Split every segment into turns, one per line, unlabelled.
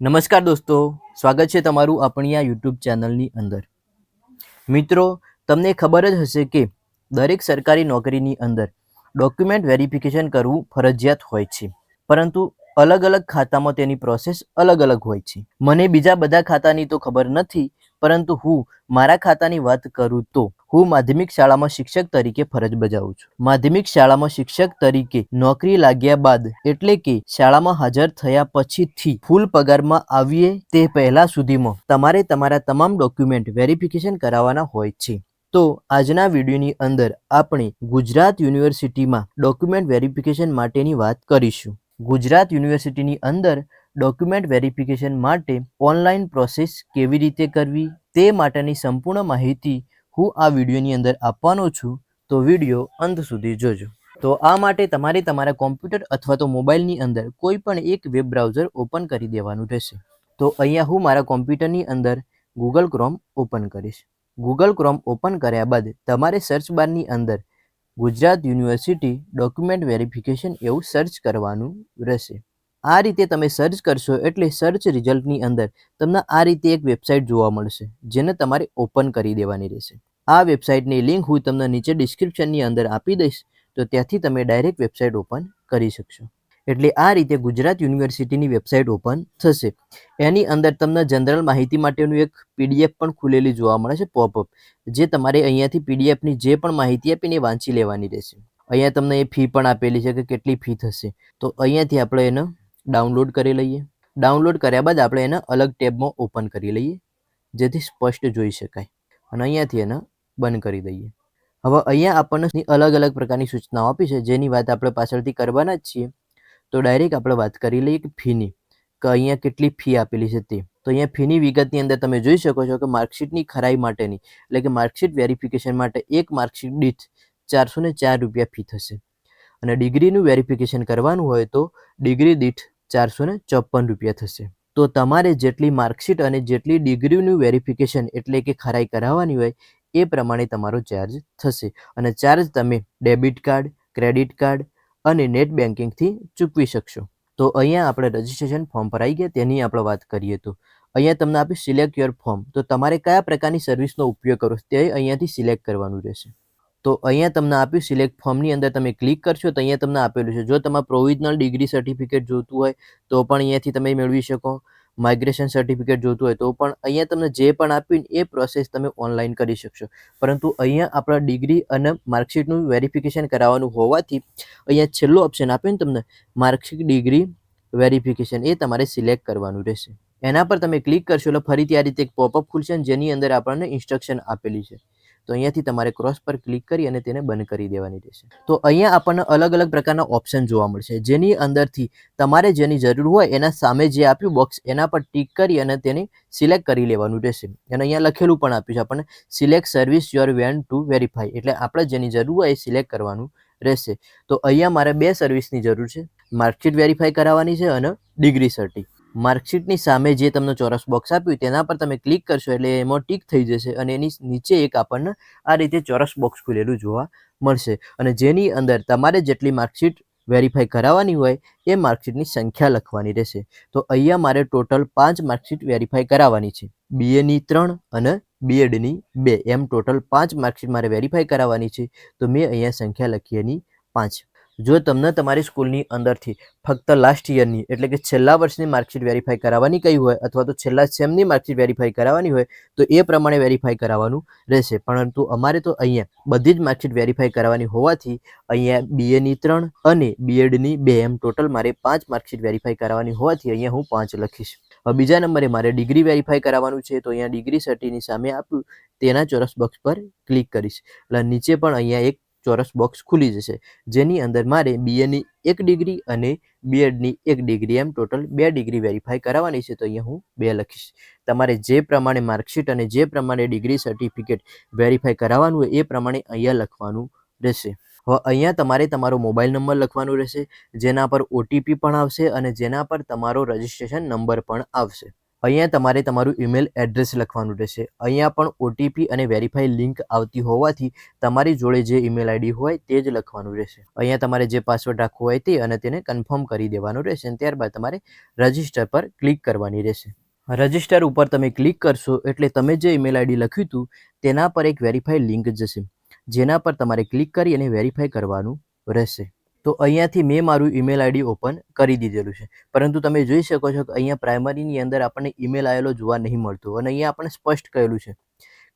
નમસ્કાર દોસ્તો, સ્વાગત છે તમારું આપણી આ યુટ્યુબ ચેનલની અંદર. મિત્રો, તમને ખબર જ હશે કે દરેક સરકારી નોકરીની અંદર ડોક્યુમેન્ટ વેરિફિકેશન કરવું ફરજિયાત હોય છે. પરંતુ અલગ અલગ ખાતામાં તેની પ્રોસેસ અલગ અલગ હોય છે. મને બીજા બધા ખાતાની તો ખબર નથી પરંતુ હું મારા ખાતાની વાત કરું તો હું માધ્યમિક શાળામાં શિક્ષક તરીકે ફરજ બજાવું છું. માધ્યમિક શાળામાં શિક્ષક તરીકે નોકરી લાગ્યા બાદ એટલે કે શાળામાં હાજર થયા પછીથી ફૂલ પગારમાં આવીએ તે પહેલા સુધીમાં તમારે તમારા તમામ ડોક્યુમેન્ટ વેરિફિકેશન કરાવવાના હોય છે. તો આજના વિડીયોની અંદર આપણે ગુજરાત યુનિવર્સિટીમાં ડોક્યુમેન્ટ વેરિફિકેશન માટેની વાત કરીશું. ગુજરાત યુનિવર્સિટીની અંદર ડોક્યુમેન્ટ વેરિફિકેશન માટે ઓનલાઈન પ્રોસેસ કેવી રીતે કરવી તે માટેની સંપૂર્ણ માહિતી હું આ વિડીયોની અંદર આપવાનો છું. તો વીડિયો અંત સુધી જોજો. તો આ માટે તમારે તમારા કોમ્પ્યુટર અથવા તો મોબાઈલની અંદર કોઈ પણ એક વેબ બ્રાઉઝર ઓપન કરી દેવાનું રહેશે. તો અહીંયા હું મારા કોમ્પ્યુટરની અંદર ગૂગલ ક્રોમ ઓપન કરીશ. ગૂગલ ક્રોમ ઓપન કર્યા બાદ તમારે સર્ચ બારની અંદર ગુજરાત યુનિવર્સિટી ડોક્યુમેન્ટ વેરિફિકેશન એવું સર્ચ કરવાનું રહેશે. આ રીતે તમે સર્ચ કરશો એટલે સર્ચ રિઝલ્ટની અંદર તમને આ રીતે એક વેબસાઇટ જોવા મળશે, જેને તમારે ઓપન કરી દેવાની રહેશે. આ વેબસાઇટની લિંક હું તમને નીચે ડિસ્ક્રિપ્શનની અંદર આપી દઈશ, તો ત્યાંથી તમે ડાયરેક્ટ વેબસાઇટ ઓપન કરી શકશો. એટલે આ રીતે ગુજરાત યુનિવર્સિટીની વેબસાઇટ ઓપન થશે. એની અંદર તમને જનરલ માહિતી માટેનું એક પીડીએફ પણ ખુલેલી જોવા મળે છે પોપઅપ જે તમારે અહીંયાથી પીડીએફની જે પણ માહિતી આપીને વાંચી લેવાની રહેશે. અહીંયા તમને એ ફી પણ આપેલી છે કે કેટલી ફી થશે. તો અહીંયાથી આપણે એને ડાઉનલોડ કરી લઈએ. ડાઉનલોડ કર્યા બાદ આપણે એને અલગ ટેબમાં ઓપન કરી લઈએ, જેથી સ્પષ્ટ જોઈ શકાય. અને અહીંયાથી એને બંધ કરી દઈએ. હવે અહીંયા આપણને અલગ અલગ પ્રકારની સૂચનાઓ આપી છે. જેની વાત આપણે પાછળથી કરવાના જ છીએ. તો ડાયરેક્ટ આપણે વાત કરી લઈએ કે ફીની, કે અહીંયા કેટલી ફી આપેલી છે તે. તો અહીંયા ફીની વિગતની અંદર તમે જોઈ શકો છો કે માર્કશીટની ખરાઈ માટેની, એટલે કે માર્કશીટ વેરિફિકેશન માટે એક માર્કશીટ દીઠ ચારસો ચાર રૂપિયા ફી થશે. અને ડિગ્રીનું વેરિફિકેશન કરવાનું હોય તો ડિગ્રી દીઠ ચારસો ને ચોપન રૂપિયા થશે. તો તમારે જેટલી માર્કશીટ અને જેટલી ડિગ્રીનું વેરિફિકેશન એટલે કે ખરાઈ કરાવવાની હોય, એ પ્રમાણે તમારો ચાર્જ થશે. અને ચાર્જ તમે ડેબિટ કાર્ડ, ક્રેડિટ કાર્ડ અને નેટ બેન્કિંગથી ચૂકવી શકશો. તો અહીંયા આપણે રજિસ્ટ્રેશન ફોર્મ પર આવી ગયા, તેની આપણે વાત કરીએ તો. અહીંયા તમને આપી સિલેક્ટ યોર ફોર્મ. તો તમારે કયા પ્રકારની સર્વિસનો ઉપયોગ કરો તે અહીંયાથી સિલેક્ટ કરવાનું રહેશે. તો અહીંયા તમને આપ્યું સિલેક્ટ ફોર્મની અંદર તમે ક્લિક કરશો તો અહીંયા તમને આપેલું છે. જો તમારે પ્રોવિઝનલ ડિગ્રી સર્ટિફિકેટ જોતું હોય તો પણ અહીંયાથી તમે મેળવી શકો. માઇગ્રેશન સર્ટિફિકેટ જોતું હોય તો પણ અહીંયા તમને જે પણ આપ્યું એ પ્રોસેસ તમે ઓનલાઈન કરી શકશો. પરંતુ અહીંયા આપણા ડિગ્રી અને માર્કશીટનું વેરિફિકેશન કરાવવાનું હોવાથી અહીંયા છેલ્લો ઓપ્શન આપ્યો ને તમને માર્કશીટ ડિગ્રી વેરિફિકેશન એ તમારે સિલેક્ટ કરવાનું રહેશે. એના પર તમે ક્લિક કરશો એટલે ફરીથી આ રીતે એક પોપઅપ ખુલશે જેની અંદર આપણને ઇન્સ્ટ્રક્શન આપેલી છે. તો અહીંયાથી તમારે ક્રોસ પર ક્લિક કરી અને તેને બંધ કરી દેવાની રહેશે. તો અહીંયા આપણને અલગ અલગ પ્રકારના ઓપ્શન જોવા મળશે. જેની અંદરથી તમારે જેની જરૂર હોય એના સામે જે આપ્યું બોક્સ એના પર ટીક કરી અને તેને સિલેક્ટ કરી લેવાનું રહેશે. અને અહીંયા લખેલું પણ આપ્યું છે આપણને select service your want to verify એટલે આપણે જેની જરૂર હોય એ સિલેક્ટ કરવાનું રહેશે. તો અહીંયા મારે બે સર્વિસની જરૂર છે. માર્કશીટ વેરીફાઈ કરાવવાની છે અને ડિગ્રી સર્ટી માર્કશીટની સામે જે તમને ચોરસ બોક્સ આપ્યું તેના પર તમે ક્લિક કરશો એટલે એમાં ટીક થઈ જશે અને એની નીચે એક આપણને આ રીતે ચોરસ બોક્સ ખુલેલું જોવા મળશે. અને જેની અંદર તમારે જેટલી માર્કશીટ વેરીફાઈ કરાવવાની હોય, એ માર્કશીટની સંખ્યા લખવાની રહેશે. તો અહીંયા મારે ટોટલ પાંચ માર્કશીટ વેરીફાઈ કરાવવાની છે. બીએની ત્રણ અને બીએડની બે. એમ ટોટલ પાંચ માર્કશીટ મારે વેરીફાઈ કરાવવાની છે. તો મેં અહીંયા સંખ્યા લખી એની પાંચ. જો તમને તમારી સ્કૂલની અંદરથી ફક્ત લાસ્ટ યરની એટલે કે છેલ્લા વર્ષની માર્કશીટ વેરીફાઈ કરાવવાની કહી હોય અથવા તો છેલ્લા સેમની માર્કશીટ વેરીફાઈ કરાવવાની હોય, તો એ પ્રમાણે વેરીફાઈ કરાવવાનું રહેશે. પરંતુ અમારે તો અહીંયા બધી જ માર્કશીટ વેરીફાઈ કરાવવાની હોવાથી અહીંયા બીએની ત્રણ અને બીએડની બે એમ ટોટલ મારે પાંચ માર્કશીટ વેરીફાઈ કરાવવાની હોવાથી અહીંયા હું પાંચ લખીશ. હવે બીજા નંબરે મારે ડિગ્રી વેરીફાઈ કરાવવાનું છે, તો અહીંયા ડિગ્રી સર્ટીની સામે આપ્યું તેના ચોરસ બોક્સ પર ક્લિક કરીશ. એટલે નીચે પણ અહીંયા એક ચોરસ બોક્સ ખુલી જશે. જેની અંદર મારે બીએની એક ડિગ્રી અને બીએડની એક ડિગ્રી એમ ટોટલ બે ડિગ્રી વેરીફાઈ કરાવવાની છે, તો અહીંયા હું બે લખીશ. તમારે જે પ્રમાણે માર્કશીટ અને જે પ્રમાણે ડિગ્રી સર્ટિફિકેટ વેરીફાઈ કરાવવાનું હોય, એ પ્રમાણે અહીંયા લખવાનું રહેશે. હવે અહીંયા તમારે તમારો મોબાઈલ નંબર લખવાનો રહેશે, જેના પર ઓટીપી પણ આવશે અને જેના પર તમારો રજિસ્ટ્રેશન નંબર પણ આવશે. અહીંયા તમારે તમારું ઈમેલ એડ્રેસ લખવાનું રહેશે. અહીંયા પણ ઓટીપી અને વેરીફાઈ લિંક આવતી હોવાથી તમારી જોડે જે ઈમેલ આઈડી હોય તે જ લખવાનું રહેશે. અહીંયા તમારે જે પાસવર્ડ રાખવો હોય તે અને તેને કન્ફર્મ કરી દેવાનું રહેશે અને ત્યારબાદ તમારે રજિસ્ટર પર ક્લિક કરવાની રહેશે. રજિસ્ટર ઉપર તમે ક્લિક કરશો એટલે તમે જે ઈમેલ આઈડી લખ્યું હતું તેના પર એક વેરીફાઈ લિંક જશે. જેના પર તમારે ક્લિક કરી અને વેરીફાઈ કરવાનું રહેશે. તો અહીંયાથી મેં મારું ઈમેલ આઈડી ઓપન કરી દીધેલું છે. પરંતુ તમે જોઈ શકો છો કે અહીંયા પ્રાઇમરીની અંદર આપણને ઈમેલ આવેલો જોવા નહીં મળતો અને અહીંયા આપણે સ્પષ્ટ કહેલું છે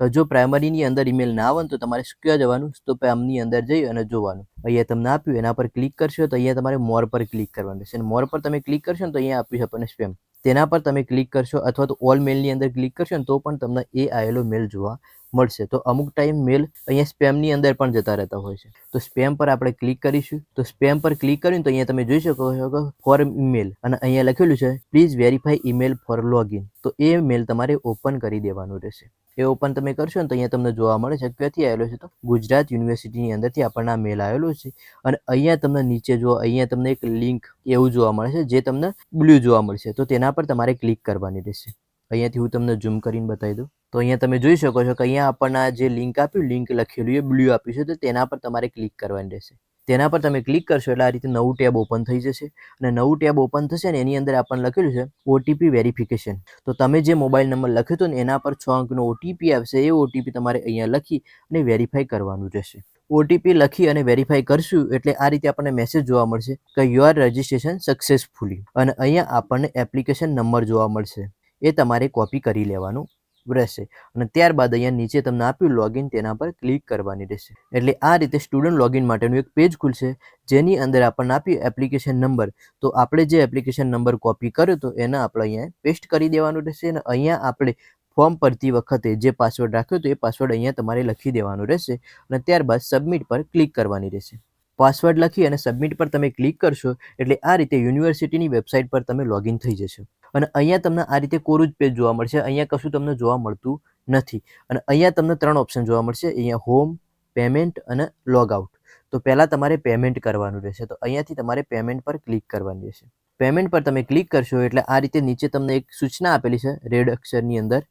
કે જો પ્રાઇમરીની અંદર ઈમેલ ના આવે તો તમારે ક્યાં જવાનું? તો આમની અંદર જઈ અને જોવાનું. અહીંયા તમને આપ્યું, એના પર ક્લિક કરશો તો અહીંયા તમારે મોર પર ક્લિક કરવાનું રહેશે. અને મોર પર તમે ક્લિક કરશો ને તો અહીંયા આપ્યું છે આપણને સ્પેમ તેના પર તમે ક્લિક કરશો અથવા તો ઓલ મેલની અંદર ક્લિક કરશો ને તો પણ તમને એ આવેલો મેલ જોવા મળશે. તો અમુક ટાઈમ મેલ અહીંયા સ્પેમની અંદર પણ જતા રહેતા હોય છે. તો સ્પેમ પર આપણે ક્લિક કરીશું. તો સ્પેમ પર ક્લિક કર્યું તો અહીંયા તમે જોઈ શકો છો કે ફોર ઈમેલ અને અહીંયા લખેલું છે please verify email for login તો એ મેલ તમારે ઓપન કરી દેવાનું રહેશે. એ ઓપન તમે કરશો ને તો અહીંયા તમને જોવા મળે છે ક્યાંથી આવેલો છે તો ગુજરાત યુનિવર્સિટીની અંદરથી આપણને આ મેલ આવેલો છે. અને અહીંયા તમને નીચે જો અહીંયા તમને એક લિંક એવું જોવા મળે છે જે તમને બ્લુ જોવા મળશે. તો તેના પર તમારે ક્લિક કરવાની રહેશે. અહીંયાથી હું તમને ઝૂમ કરીને બતાવી દઉં. તો અહીંયા તમે જોઈ શકો છો કે અહીંયા આપણને જે લિંક આપ્યું લિંક લખેલું એ બ્લુ આપ્યું છે, તો તેના પર તમારે ક્લિક કરવાની રહેશે. તેના પર તમે ક્લિક કરશો એટલે આ રીતે નવું ટેબ ઓપન થઈ જશે. અને નવું ટેબ ઓપન થશે ને એની અંદર આપણને લખેલું છે ઓટીપી વેરિફિકેશન તો તમે જે મોબાઈલ નંબર લખ્યો હતો ને એના પર છ અંકનો ઓટીપી આવશે, એ ઓટીપી તમારે અહીંયા લખી અને વેરીફાઈ કરવાનું રહેશે. ઓટીપી લખી અને વેરીફાઈ કરશું એટલે આ રીતે આપણને મેસેજ જોવા મળશે કે યુ આર રજિસ્ટ્રેશન સક્સેસફુલી અને અહીંયા આપણને એપ્લિકેશન નંબર જોવા મળશે. એ તમારે કોપી કરી લેવાનું રહેશે. અને ત્યારબાદ અહીંયા નીચે તમને આપ્યું લોગિન તેના પર ક્લિક કરવાની રહેશે. એટલે આ રીતે સ્ટુડન્ટ લોગિન માટેનું એક પેજ ખુલશે. જેની અંદર આપણને આપ્યું એપ્લિકેશન નંબર તો આપણે જે એપ્લિકેશન નંબર કોપી કર્યો હતો એને આપણે અહીંયા પેસ્ટ કરી દેવાનું રહેશે અને અહીંયા આપણે ફોર્મ ભરતી વખતે જે પાસવર્ડ રાખ્યો હતો એ પાસવર્ડ અહીંયા તમારે લખી દેવાનું રહેશે. અને ત્યારબાદ સબમિટ પર ક્લિક કરવાની રહેશે. પાસવર્ડ લખી અને સબમિટ પર તમે ક્લિક કરશો એટલે આ રીતે યુનિવર્સિટીની વેબસાઇટ પર તમે લોગિન થઈ જશો. અને અહીંયા તમને આ રીતે કોરું જ પેજ જોવા મળશે. અહીંયા કશું તમને જોવા મળતું નથી. અને અહીંયા તમને ત્રણ ઓપ્શન જોવા મળશે. અહીંયા હોમ પેમેન્ટ અને લોગ આઉટ તો પહેલાં તમારે પેમેન્ટ કરવાનું રહેશે. તો અહીંયાથી તમારે પેમેન્ટ પર ક્લિક કરવાની રહેશે. પેમેન્ટ પર તમે ક્લિક કરશો એટલે આ રીતે નીચે તમને એક સૂચના આપેલી છે રેડ અક્ષરની અંદર.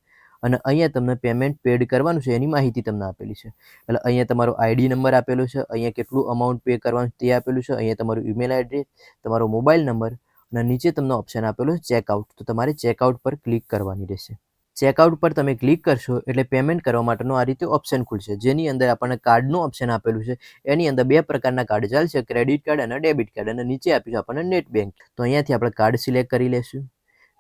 અને અહીંયા તમને પેમેન્ટ પેડ કરવાનું છે. એની માહિતી તમને આપેલી છે. એટલે અહીંયા તમારો આઈડી નંબર આપેલો છે. અહીંયા કેટલું અમાઉન્ટ પે કરવાનું તે આપેલું છે. અહીંયા તમારું ઈમેલ એડ્રેસ તમારો મોબાઈલ નંબર અને નીચે તમને ઓપ્શન આપેલું ચેકઆઉટ તો તમારે ચેકઆઉટ પર ક્લિક કરવાની રહેશે. ચેકઆઉટ પર તમે ક્લિક કરશો એટલે પેમેન્ટ કરવા માટેનો આ રીતે ઓપ્શન ખુલશે. જેની અંદર આપણને કાર્ડનું ઓપ્શન આપેલું છે. એની અંદર બે પ્રકારના કાર્ડ ચાલશે ક્રેડિટ કાર્ડ અને ડેબિટ કાર્ડ અને નીચે આપીશું આપણને નેટ બેંક તો અહીંયાથી આપણે કાર્ડ સિલેક્ટ કરી લેશું.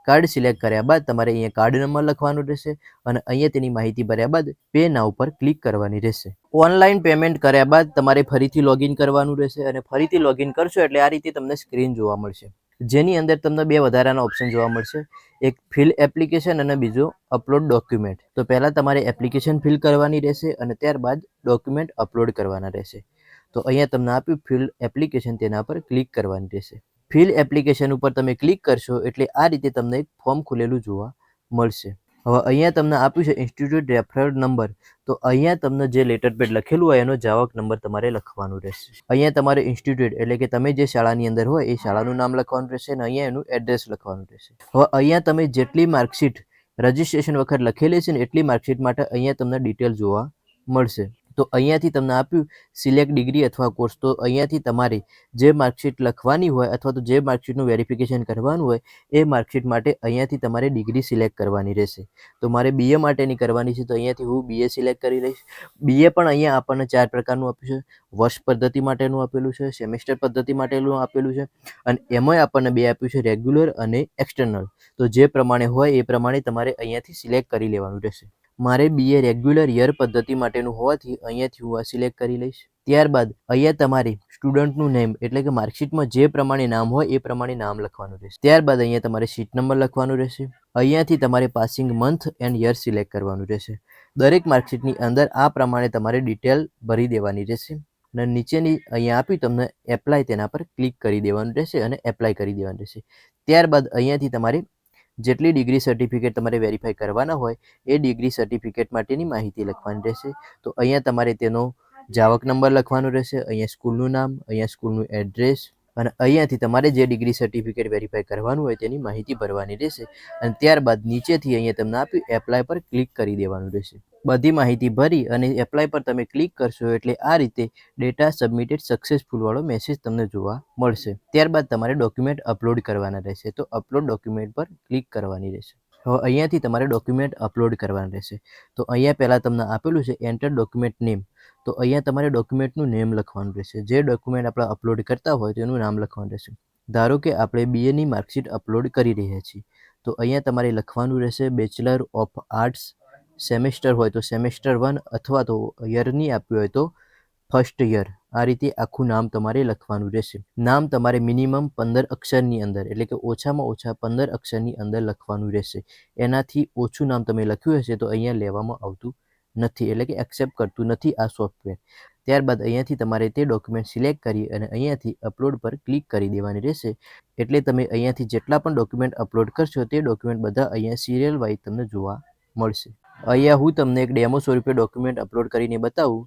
કાર્ડ સિલેક્ટ કર્યા બાદ તમારે અહીંયા કાર્ડ નંબર લખવાનો રહેશે અને અહીંયા તેની માહિતી ભર્યા બાદ પે ના ઉપર ક્લિક કરવાની રહેશે. ઓનલાઈન પેમેન્ટ કર્યા બાદ તમારે ફરીથી લોગિન કરવાનું રહેશે અને ફરીથી લોગિન કરશો એટલે આ રીતે તમને સ્ક્રીન જોવા મળશે. જેની અંદર તમને બે વધારાના ઓપ્શન જોવા મળશે. એક ફિલ એપ્લિકેશન અને બીજો અપલોડ ડોક્યુમેન્ટ તો પહેલાં તમારે એપ્લિકેશન ફિલ કરવાની રહેશે અને ત્યારબાદ ડોક્યુમેન્ટ અપલોડ કરવાના રહેશે. તો અહીંયા તમને આપ્યું ફિલ એપ્લિકેશન તેના પર ક્લિક કરવાની રહેશે. ફિલ એપ્લિકેશન ઉપર તમે ક્લિક કરશો એટલે આ રીતે તમને એક ફોર્મ ખુલેલું જોવા મળશે. હવે અહીંયા તમને આપ્યું છે ઇન્સ્ટિટ્યૂટ રેફરલ નંબર તો અહીંયા તમને જે લેટર પેડ લખેલું હોય એનો જાવક નંબર તમારે લખવાનું રહેશે. અહીંયા તમારે ઇન્સ્ટિટ્યૂટ એટલે કે તમે જે શાળાની અંદર હોય એ શાળાનું નામ લખવાનું રહેશે અને અહીંયા એનું એડ્રેસ લખવાનું રહેશે. હવે અહીંયા તમે જેટલી માર્કશીટ રજિસ્ટ્રેશન વખત લખેલી છે ને એટલી માર્કશીટ માટે અહીંયા તમને ડિટેલ જોવા મળશે. તો અહીંયાથી તમને આપ્યું સિલેક્ટ ડિગ્રી અથવા કોર્સ તો અહીંયાથી તમારે જે માર્કશીટ લખવાની હોય અથવા તો જે માર્કશીટનું વેરિફિકેશન કરવાનું હોય, એ માર્કશીટ માટે અહીંયાથી તમારે ડિગ્રી સિલેક્ટ કરવાની રહેશે. તો મારે બીએ માટેની કરવાની છે, તો અહીંયાથી હું બીએ સિલેક્ટ કરી લઈશ. બીએ પણ અહીંયા આપણને ચાર પ્રકારનું આપ્યું છે. વર્ષ પદ્ધતિ માટેનું આપેલું છે સેમેસ્ટર પદ્ધતિ માટેનું આપેલું છે, અને એમાંય આપણને બે આપ્યું છે રેગ્યુલર અને એક્સટર્નલ તો જે પ્રમાણે હોય એ પ્રમાણે તમારે અહીંયાથી સિલેક્ટ કરી લેવાનું રહેશે. મારે બીએ રેગ્યુલર યર પદ્ધતિ માટેનું હોવાથી અહીંયાથી હું આ સિલેક્ટ કરી લઈશ. ત્યારબાદ અહીંયા તમારે સ્ટુડન્ટનું નેમ એટલે કે માર્કશીટમાં જે પ્રમાણે નામ હોય એ પ્રમાણે નામ લખવાનું રહેશે. ત્યારબાદ અહીંયા તમારે સીટ નંબર લખવાનું રહેશે. અહીંયાથી તમારે passing month and year select કરવાનું રહેશે. દરેક માર્કશીટની અંદર આ પ્રમાણે તમારે ડિટેલ ભરી દેવાની રહેશે. અને નીચેની અહીંયા આપી તમને એપ્લાય તેના પર ક્લિક કરી દેવાનું રહેશે અને એપ્લાય કરી દેવાનું રહેશે. ત્યારબાદ અહીંયાથી તમારે જેટલી ડિગ્રી સર્ટિફિકેટ તમારે વેરીફાઈ કરવાના હોય, એ ડિગ્રી સર્ટિફિકેટ માટેની માહિતી લખવાની રહેશે. તો અહીંયા તમારે તેનો જાવક નંબર લખવાનો રહેશે, અહીંયા સ્કૂલનું નામ, અહીંયા સ્કૂલનું એડ્રેસ અને અહીંયાથી તમારે જે ડિગ્રી સર્ટિફિકેટ વેરીફાઈ કરવાનું હોય તેની માહિતી ભરવાની રહેશે. અને ત્યારબાદ નીચેથી અહીંયા તમને આપ્યું એપ્લાય પર ક્લિક કરી દેવાનું રહેશે. બધી માહિતી ભરી અને એપ્લાય પર તમે ક્લિક કરશો એટલે આ રીતે ડેટા સબમિટેડ સક્સેસફુલવાળો મેસેજ તમને જોવા મળશે. ત્યારબાદ તમારે ડોક્યુમેન્ટ અપલોડ કરવાના રહેશે. તો અપલોડ ડોક્યુમેન્ટ પર ક્લિક કરવાની રહેશે. હવે અહીંયાથી તમારે ડોક્યુમેન્ટ અપલોડ કરવાના રહેશે. તો અહીંયા પહેલાં તમને આપેલું છે એન્ટર ડોક્યુમેન્ટ નેમ તો અહીંયા તમારે ડોક્યુમેન્ટનું નેમ લખવાનું રહેશે. જે ડોક્યુમેન્ટ આપણે અપલોડ કરતા હોય તેનું નામ લખવાનું રહેશે. ધારો કે આપણે બીએની માર્કશીટ અપલોડ કરી રહ્યા છીએ. તો અહીંયા તમારે લખવાનું રહેશે બેચલર ઓફ આર્ટ્સ સેમેસ્ટર હોય તો સેમેસ્ટર વન અથવા તો યરની આપ્યું હોય તો ફર્સ્ટ યર આ રીતે આખું નામ તમારે લખવાનું રહેશે. નામ તમારે મિનિમમ પંદર અક્ષરની અંદર, એટલે કે ઓછામાં ઓછા પંદર અક્ષરની અંદર લખવાનું રહેશે. એનાથી ઓછું નામ તમે લખ્યું હશે તો અહીંયા લેવામાં આવતું નથી, એટલે કે એક્સેપ્ટ કરતું નથી આ સોફ્ટવેર ત્યારબાદ અહીંયાથી તમારે તે ડોક્યુમેન્ટ સિલેક્ટ કરી અને અહીંયાથી અપલોડ પર ક્લિક કરી દેવાની રહેશે. એટલે તમે અહીંયાથી જેટલા પણ ડોક્યુમેન્ટ અપલોડ કરશો, તે ડોક્યુમેન્ટ બધા અહીંયા સિરિયલ વાઇઝ તમને જોવા મળશે. અહીંયા હું તમને એક ડેમો સ્વરૂપે ડોક્યુમેન્ટ અપલોડ કરીને બતાવું.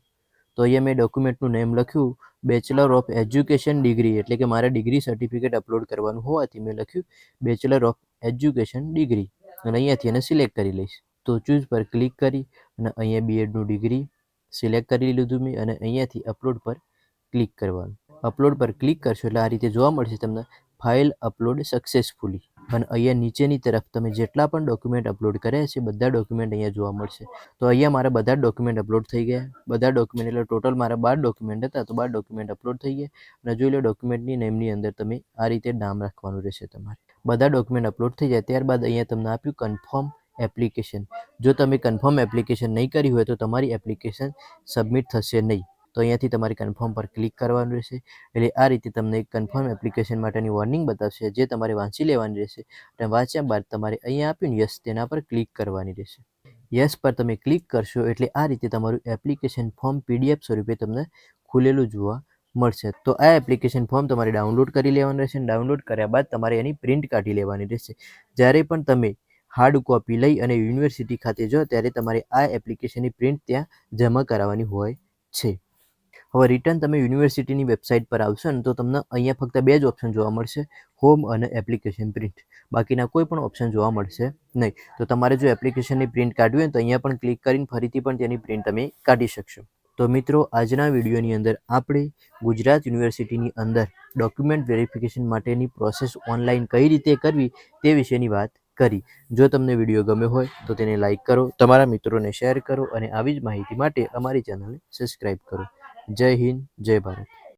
તો અહીંયા મેં ડોક્યુમેન્ટનું નેમ લખ્યું બેચલર ઓફ એજ્યુકેશન ડિગ્રી એટલે કે મારે ડિગ્રી સર્ટિફિકેટ અપલોડ કરવાનું હોવાથી મેં લખ્યું બેચલર ઓફ એજ્યુકેશન ડિગ્રી અને અહીંયાથી એને સિલેક્ટ કરી લઈશ. તો ચૂઝ પર ક્લિક કરી અને અહીંયા બીએડનું ડિગ્રી સિલેક્ટ કરી લીધું મેં અને અહીંયાથી અપલોડ પર ક્લિક કરવાનું. અપલોડ પર ક્લિક કરશો એટલે આ રીતે જોવા મળશે તમને ફાઇલ અપલોડ સક્સેસફુલી અને અહીંયા નીચેની તરફ તમે જેટલા પણ ડોક્યુમેન્ટ અપલોડ કર્યા છે, બધા ડોક્યુમેન્ટ અહીંયા જોવા મળશે. તો અહીંયા મારા બધા ડોક્યુમેન્ટ અપલોડ થઈ ગયા. બધા ડોક્યુમેન્ટ એટલે ટોટલ મારા બાર ડોક્યુમેન્ટ હતા, તો બાર ડોક્યુમેન્ટ અપલોડ થઈ ગયા. અને જોઈ લો ડોક્યુમેન્ટની નેમની અંદર તમે આ રીતે નામ રાખવાનું રહેશે તમારે. બધા ડોક્યુમેન્ટ અપલોડ થઈ જાય, ત્યારબાદ અહીંયા તમને આપ્યું કન્ફર્મ એપ્લિકેશન. જો તમે કન્ફર્મ એપ્લિકેશન નહીં કરી હોય તો તમારી એપ્લિકેશન સબમિટ થશે નહીં. તો અહીંયાથી તમારે કન્ફર્મ પર ક્લિક કરવાનું રહેશે. એટલે આ રીતે તમને કન્ફર્મ એપ્લિકેશન માટેની વોર્નિંગ બતાવશે જે તમારે વાંચી લેવાની રહેશે અને વાંચ્યા બાદ તમારે અહીંયા આપ્યું યસ તેના પર ક્લિક કરવાની રહેશે. યસ પર તમે ક્લિક કરશો એટલે આ રીતે તમારું એપ્લિકેશન ફોર્મ પીડીએફ સ્વરૂપે તમને ખુલેલું જોવા મળશે. તો આ એપ્લિકેશન ફોર્મ તમારે ડાઉનલોડ કરી લેવાનું રહેશે ડાઉનલોડ કર્યા બાદ તમારે એની પ્રિન્ટ કાઢી લેવાની રહેશે. જ્યારે પણ તમે હાર્ડ કોપી લઈ અને યુનિવર્સિટી ખાતે જો ત્યારે તમારે આ એપ્લિકેશનની પ્રિન્ટ ત્યાં જમા કરાવવાની હોય છે. હવે રિટર્ન તમે યુનિવર્સિટીની વેબસાઇટ પર આવશો ને, તો તમને અહીંયા ફક્ત બે જ ઓપ્શન જોવા મળશે હોમ અને એપ્લિકેશન પ્રિન્ટ બાકીના કોઈ પણ ઓપ્શન જોવા મળશે નહીં. તો તમારે જો એપ્લિકેશનની પ્રિન્ટ કાઢવી હોય તો અહીંયા પણ ક્લિક કરીને ફરીથી પણ તેની પ્રિન્ટ તમે કાઢી શકશો. તો મિત્રો, આજના વિડીયોની અંદર આપણે ગુજરાત યુનિવર્સિટીની અંદર ડોક્યુમેન્ટ વેરિફિકેશન માટેની પ્રોસેસ ઓનલાઈન કઈ રીતે કરવી તે વિશેની વાત કરી. જો તમને વીડિયો ગમ્યો હોય, તો તેને લાઇક કરો, તમારા મિત્રોને શેર કરો અને આવી જ માહિતી માટે અમારી ચેનલને સબસ્ક્રાઈબ કરો. જય હિન્દ, જય ભારત.